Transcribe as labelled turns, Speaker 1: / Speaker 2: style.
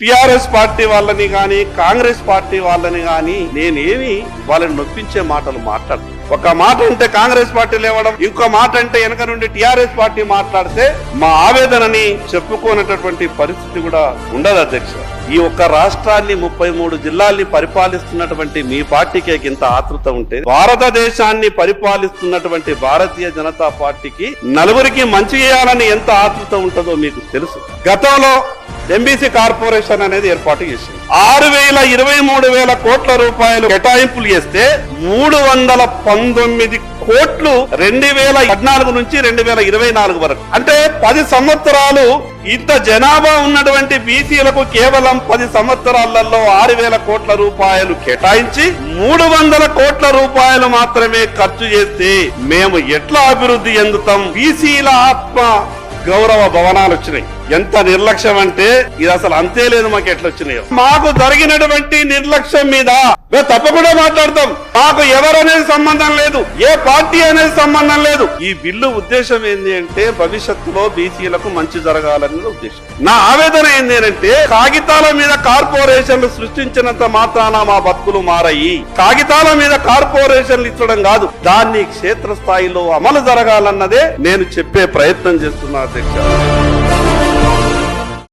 Speaker 1: TRS party వాళ్ళని గాని Congress party వాళ్ళని గాని నేనేమి వాళ్ళని నొప్పించే మాటలు మాట్లాడు ఒక మాట అంటే కాంగ్రెస్ పార్టీ లేవడం ఇంకో మాట అంటే వెనక నుండి టిఆర్ఎస్ పార్టీ మాట్లాడితే మా ఆవేదనని చెప్పుకోనటువంటి పరిస్థితి కూడా ఉండదు అధ్యక్ష. ఈ ఒక్క రాష్ట్రాన్ని ముప్పై మూడు జిల్లాల్ని పరిపాలిస్తున్నటువంటి మీ పార్టీకే ఇంత ఆతృత ఉంటే భారతదేశాన్ని పరిపాలిస్తున్నటువంటి భారతీయ జనతా పార్టీకి నలుగురికి మంచి చేయాలని ఎంత ఆతృత ఉంటుందో మీకు తెలుసు. గతంలో ఎంబీసీ కార్పొరేషన్ అనేది ఏర్పాటు చేసింది. ఆరు వేల ఇరవై మూడు వేల కోట్ల రూపాయలు కేటాయింపులు చేస్తే మూడు వందల పంతొమ్మిది కోట్లు రెండు వేల పద్నాలుగు నుంచి రెండు వేల ఇరవై నాలుగు వరకు. అంటే పది సంవత్సరాలు ఇంత జనాభా ఉన్నటువంటి బీసీలకు కేవలం పది సంవత్సరాలలో ఆరు వేల కోట్ల రూపాయలు కేటాయించి మూడు వందల కోట్ల రూపాయలు మాత్రమే ఖర్చు చేస్తే మేము ఎట్లా అభివృద్ధి చెందుతాం? బీసీల ఆత్మ గౌరవ భవనాలు వచ్చినాయి. ఎంత నిర్లక్ష్యం అంటే ఇది అసలు అంతే లేదు మాకు ఎట్లా మాకు జరిగినటువంటి నిర్లక్ష్యం మీద మేము తప్పకుండా మాట్లాడతాం. మాకు ఎవరనేది సంబంధం లేదు. ఏ పార్టీ అనేది సంబంధం లేదు. ఈ బిల్లు ఉద్దేశం ఏంటి అంటే భవిష్యత్తులో బీసీలకు మంచి జరగాలనే ఉద్దేశం. నా ఆవేదన ఏంటి అంటే కాగితాల మీద కార్పొరేషన్లు సృష్టించినంత మాత్రాన మా బతుకులు మారాయి కాగితాల మీద కార్పొరేషన్లు ఇచ్చడం కాదు దాన్ని క్షేత్ర స్థాయిలో అమలు జరగాలన్నదే నేను చెప్పే ప్రయత్నం చేస్తున్నా అధ్యక్ష.